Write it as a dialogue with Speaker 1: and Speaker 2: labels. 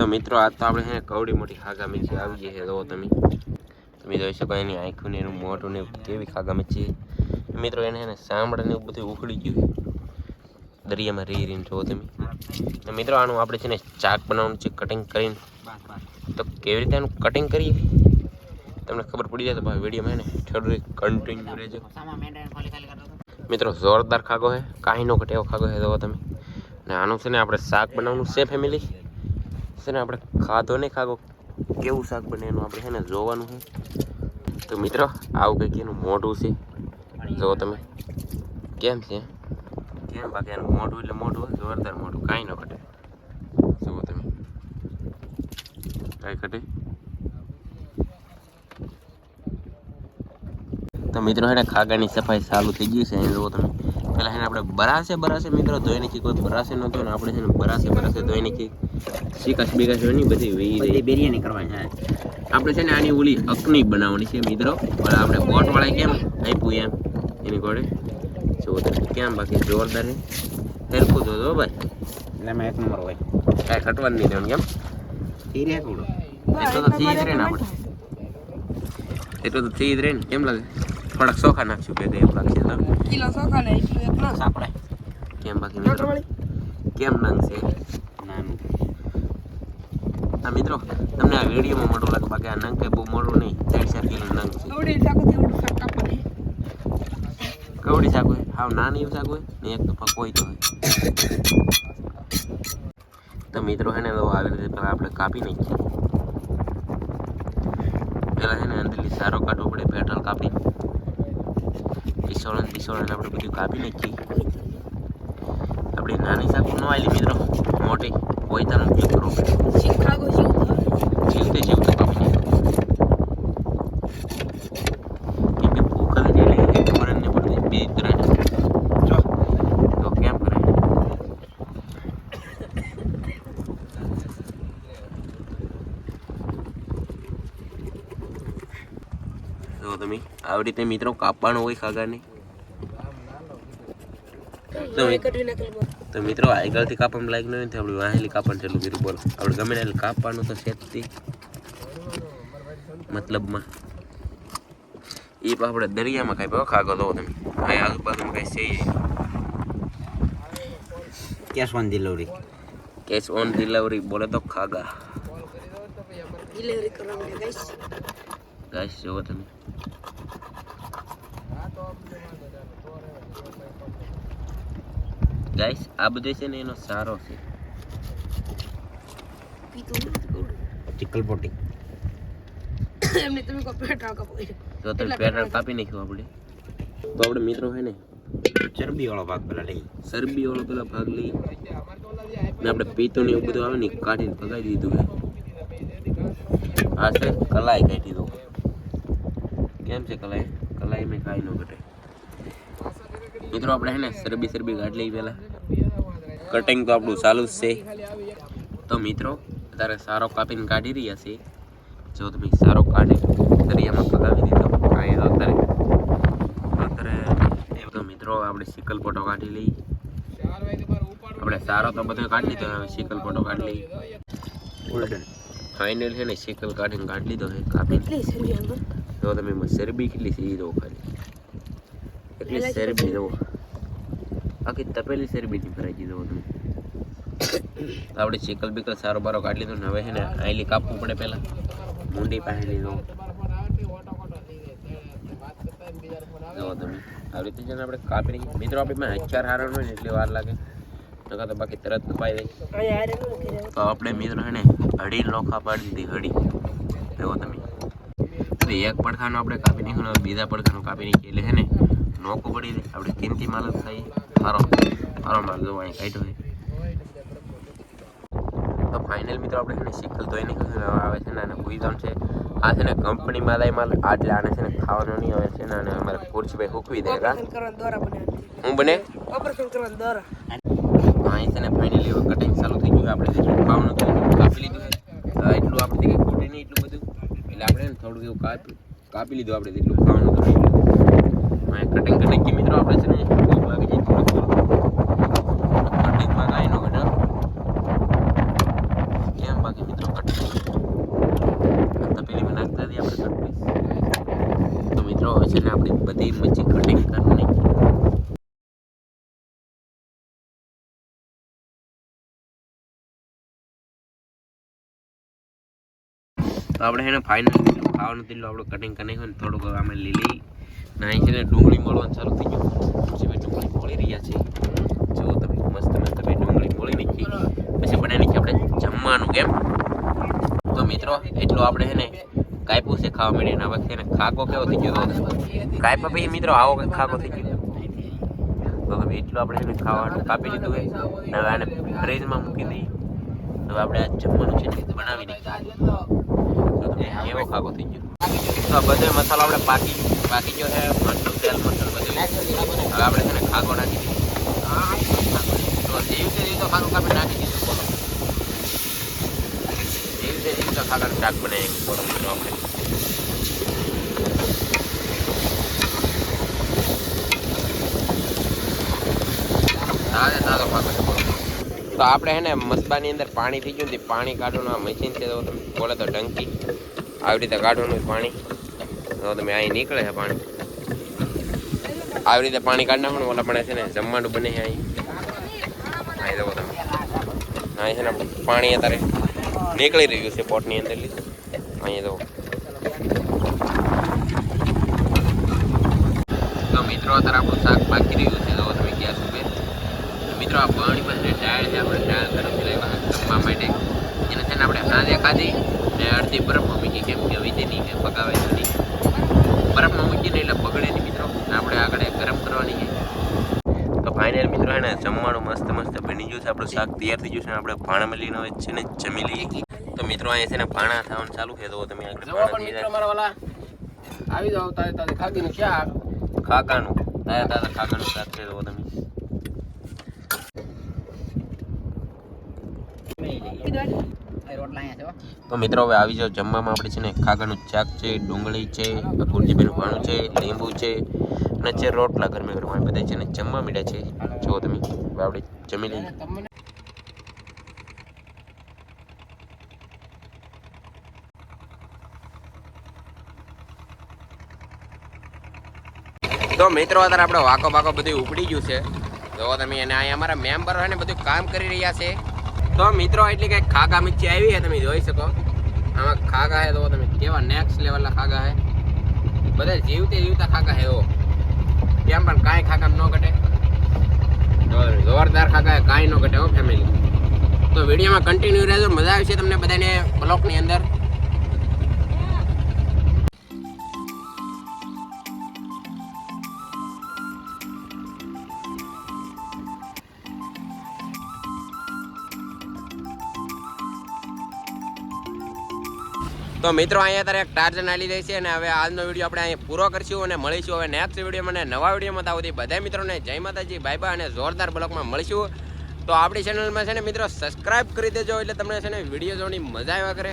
Speaker 1: તો મિત્રો, આ તો આપણે છે કવડી મોટી ખાગા મિરચી આવી ગઈ છે જુઓ તમે. તમે જોઈ શકો એની આંખું ને એનું મોઢું ને કેવી ખાગા મિરચી મિત્રો, એને એને સાંભળે ને બધું ઉખડી ગયું દરિયામાં રહી રહીને જુઓ તમે. મિત્રો, આનું આપણે છે ને ચાક બનાવવાનું છે કટિંગ કરીને. તો કેવી રીતે આનું કટિંગ કરીએ? તમને ખબર પડી જાય તો ભાઈ વિડીયોમાં ને થોડું કન્ટિન્યુ રહેજો. મિત્રો, જોરદાર ખાગો છે. કાંઈ નો ઘટે એવો ખાગો છે જુઓ તમે. ને આનું છે ને આપણે શાક બનાવવાનું છે ફેમિલી છે ને આપણે ખાધો નહીં ખાગો કેવું શાક બને એનું આપણે છે ને જોવાનું છે. તો મિત્રો આવું કંઈક એનું મોઢું છે. જુઓ તમે કેમ છે? કેમ બાકી એનું મોઢું એટલે મોઢું જોરદાર મોઢું કાંઈ ન ઘટે. જુઓ તમે. કાંઈ ઘટે? તો મિત્રો હેને ખાગાની સફાઈ ચાલુ થઈ ગઈ છે. અહીં જુઓ તમે. પહેલાં એને આપણે બરાશે ભરાશે મિત્રો ધોઈ નાખી કોઈ બરાસે ન ધોય ને આપણે છે ને બરાસે બરાસે ધોઈ નાખી શીકાશ બીકાશ હોય ને બધી વેઈ રહી.
Speaker 2: બિરયાની કરવાની હા.
Speaker 1: આપણે છે ને આની ઓલી અકની બનાવવાની છે મિત્રો. પણ આપણે બોટવાળા કેમ આપ્યું એમ? એની ઘોડે જો કેમ બાકી જોરદાર છે. હેરખું તો જો ભાઈ.
Speaker 2: એટલે એમાં એક નંબર હોય.
Speaker 1: કાંઈ ખટવાનું નહીં દેવાનું કેમ?
Speaker 2: થઈ રે થોડું.
Speaker 1: એટલો તો થઈ જ રહે ને આપણે. એટલો તો થઈ જ રહે ને. કેમ લાગે? થોડાક ચોખા નાખશું બે એમ લાગશે તો
Speaker 3: કિલો ચોખા ને એટલું એક ના
Speaker 2: સાપડે
Speaker 1: કેમ બાકી મિત્રો? કેમ નાખશે
Speaker 2: નાનું.
Speaker 1: આ મિત્રો તમને આ વિડીયોમાં મોટું લાગે બાકી આ નંગ કંઈ બહુ મોટું નહીં. ચાર ચાર કિલો નંગ છે.
Speaker 3: કવડી તેવડું શાક
Speaker 1: કવડી શાક હોય હાવ નાની એવું શાક હોય? ને એક તો પકોઈ તો હોય. તો મિત્રો હે ને તો આવી રીતે પહેલાં આપણે કાપી નાખીએ. પહેલાં હે ને અંદરથી સારો કાઢવો પડે પેટ્રોલ કાપી. ઈસોળન ઈસોળન આપણે બધું કાપી નાખીએ. આપણે નાની શાક ન આવેલી મિત્રો મોટી. કોઈતાનો ઉપયોગ કરવો પડે
Speaker 3: શીખાગો જેવું
Speaker 1: જીવતે જીવતે કાપી નાખ્યો કેમ કે ભૂખ જ એટલે એક ખબર જ નહીં પડતી બે ત્રણ
Speaker 2: જો
Speaker 1: તો કેમ કરે જો તમે આવી રીતે મિત્રો કાપવાનું હોય ખાગાને. તો. તો મિત્રો આગળથી કાપવામાં લાયક નહીં આપણે વાહેલી કાપવાનું ચાલુ કર્યું. બોલો. આપણે ગમે ને એટલે કાપવાનું તો છે જ મતલબમાં. એ પણ આપણે દરિયામાં કાંઈ ખાગો દો તમે. અહીં આજુબાજુમાં કાંઈ છે
Speaker 2: cash on delivery
Speaker 1: cash on delivery બોલે તો ખાગા.
Speaker 3: ડિલિવરી કરવા માટે ગાઈસ
Speaker 1: ગાઈસ જોવો તમે ગાઈસ આ બધું છે ને એનો સારો છે.
Speaker 2: ચિકલ પોટી
Speaker 3: એમને તમે કહો પેટા કાપો
Speaker 1: તો તમે પેટ્રોલ કાપી નાખ્યું આપણે તો આપણે મિત્રો છે ને
Speaker 2: ચરબી વાળો ભાગ પેલા લઈ
Speaker 1: ચરબી વાળો પેલા ભાગ લઈ ને આપણે પીતું ને એવું બધું આવે ને કાઢીને ભગાઈ દીધું આ છે કલાઈ કાઢી દીધું કેમ છે કલાઈ? કલાઈ મેં કાંઈ ન ઘટે. મિત્રો, આપણે છે ને સરબી સરબી કાઢી લઈ પહેલાં. કટિંગ તો આપણું ચાલુ જ છે. તો મિત્રો, અત્યારે સારો કાપીને કાઢી રહ્યા છે જો તમે સારો કાઢી, દરિયામાં પગાવી દીધો. અહીં અત્યારે અત્યારે તો મિત્રો, આપણે સિકલ ફોટો કાઢી લઈ આપણે સારો તો બધો કાઢી લીધો, હવે સિકલ ફોટો કાઢી લઈ ફાઇનલ છે ને, સિકલ કાઢીને કાઢી લીધો છે
Speaker 3: અંદર
Speaker 1: જો તમે એમાં શરબી કેટલી છે એ દો ખાલી. એટલી શેરબી દો. આખી તપેલી શરબીની ભરાઈ દીધો તમે. આપણે ચીકલ બીકલ સારો બારો કાઢી લીધો ને હવે છે ને આઈલી કાપવું પડે પહેલાં મુંડી પાસે લીધો જો તમે. આવી રીતે જેને આપણે કાપી નાખીએ. મિત્રો આપણે હથિયાર હારણ હોય ને એટલી વાર લાગે. નકા તો બાકી તરત કપાઈ જાય. તો આપણે મિત્રો છે ને હળી લોખા પાડી દીધી હળી. જુઓ તમે. તો એક પડખાનો આપણે કાપી નહીં હવે બીજા પડખાનું કાપી નાખીએ એટલે છે ને નોકો પડી રહે આપણે કિંમતી માલ જ થાય સારો માલ જો અહીં કાઢ્યો હોય તો ફાઇનલ મિત્રો આપણે છે ને શીખલ ધોઈ છે હવે આવે છે ને અને ભૂઈ છે. આ છે ને કંપની લઈ માલ. આટલે આને છે ને ખાવાનો નહીં આવે છે ને અને અમારે ખુરશીભાઈ હુકવી દે. કા. હું બને?
Speaker 3: ઓપરેશન કરવા દોરા
Speaker 1: અહીં છે ને ફાઇનલી કાપી કાપી લીધું આપણે જેટલું ખાવાનું હતું કટિંગ કટિંગ કે મિત્રો આપણે છે ને ભાગી જઈએ થોડુંક કટિંગમાં કાંઈ ન ઘટા એમ બાકી મિત્રો કટિંગ તપેલીમાં નાખતા હતી આપણે કટિંગ તો મિત્રો, હવે છે ને આપણી બધી મચ્છી કટિંગ કરીને તો આપણે એને ફાઇનલ ખાવાનું તેટલું આપણું કટિંગ કરી નાખ્યું ને થોડુંક અમે લીલી નાઈ છે ને ડુંગળી મળવાનું ચાલુ થઈ ગયું પછી ડુંગળી મળી રહ્યા છે જો તમે મસ્ત મસ્ત ભાઈ ડુંગળી મળી નાખી. પછી બનાવી નાખી આપણે જમવાનું કેમ? તો મિત્રો, એટલું આપણે છે ને કાપ્યું છે ખાવા માંડીને ના પછી એને ખાકો કેવો થઈ ગયો કાયપો ભાઈ મિત્રો આવો ખાકો થઈ ગયો. હવે એટલું આપણે એને ખાવાનું કાપી લીધું હોય હવે આને ફ્રીજમાં મૂકી દઈએ. હવે આપણે આ જમવાનું છે બનાવી નાખીએ. તો ખાગો થઈ ગયો? તો બધો મસાલો આપણે પાકી પાકી ગયો છે મરચું તેલ મરચું બધું. હવે આપણે છે ને ખાગો નાખી દઈએ. તો જેવી રીતે તો ખાગો કાપી નાખી દીધું બોલો એવી રીતે એવી રીતે ખાવાનું શાક બનાવી બોલો આપણે તાજે તાજો ખાતો છે બોલો. તો આપણે હે ને મસબાની અંદર પાણી થઈ ગયું તે પાણી કાઢવાનું આ મશીન છે, તો તમે બોલે તો ટંકી. આવી રીતે કાઢવાનું પાણી. તો તમે અહીં નીકળે છે પાણી. આવી રીતે પાણી કાઢી નાખવાનું, ઓલા પણ છે ને જમવાનું બને છે અહીં. અહીં જવો તમે. અહીં છે ને પાણી અત્યારે નીકળી રહ્યું છે પોટની અંદર અહીં જવો તો મિત્રો, અત્યારે આપણું શાક પાકી રહ્યું છે. તો તમે ગયા છો મિત્રો, આ પાણી પાસે ડાળ છે આપણે તરફથી લેવા માટે. એને આપણે સાંજે ખાધી ને અડધી બરફમાં મૂકી કેમ કે વીજે નહીં કે પકાવે તો નહીં. બરફમાં મૂકીને એટલે પગડે નહીં મિત્રો. આપણે આગળ ગરમ કરવાની છે. તો ફાઇનલ મિત્રો એને જમવાનું મસ્ત મસ્ત બની ગયું છે. આપણું શાક તૈયાર થઈ ગયું છે આપણે ભાણામાં લઈને હવે છે ને જમી લઈએ તો મિત્રો અહીંયા છે ને ભાણા થવાનું ચાલુ છે. તો તમે આગળ
Speaker 4: જવો પણ
Speaker 1: ભાણા
Speaker 4: મિત્રો મારા વાલા. આવી જાવ તારે તારે ખાગીનું શાક
Speaker 1: ખાકાનું. તારે તારે ખાકાનું શાક છે. તો તમે તો મિત્રો હવે આવી જાઓ જમવામાં. આપણે છે ને ખાગાનું ચાક છે ડુંગળી છે ગુરજીભાઈનું ભાણું છે લીંબુ છે અને છે રોટલા ગરમી ગરમ બધા છે ને જમવા મીડા છે. જુઓ તમે આપણે જમી લઈએ. તો મિત્રો અત્યારે આપણે વાકો બાકો બધું ઉપડી ગયું છે. તો તમે એને અહીંયા અમારા મેમ્બર હોય ને બધું કામ કરી રહ્યા છે. તો મિત્રો, એટલી કઈ ખાગા મિર્ચી આવી છે, તમે જોઈ શકો. આમાં ખાગા હે તો તમે કેવા નેક્સ્ટ લેવલના ખાગા હે બધા જીવતે જીવતા ખાગા હે એવો. કેમ પણ કાંઈ ખાગા ન ઘટે. જોરદાર ખાગા છે, કાંઈ ન ઘટે, હો ફેમિલી તો વિડીયોમાં કન્ટિન્યુ રહેજો, મજા આવશે તમને બધાને બ્લોકની અંદર. તો મિત્રો, અહીંયા તારે એક ટાર્જન આલી રહી છે અને હવે આજનો વીડિયો આપણે અહીંયા પૂરો કરશું અને મળીશું હવે નેક્સ્ટ વીડિયો મને નવા વિડીયોમાં. આવતી બધા મિત્રોને જય માતાજી બાય અને જોરદાર બ્લોકમાં મળીશું. તો આપણી ચેનલમાં છે ને મિત્રો સબસ્ક્રાઇબ કરી દેજો એટલે તમને છે ને વીડિયો જોવાની મજા આવ્યા કરે.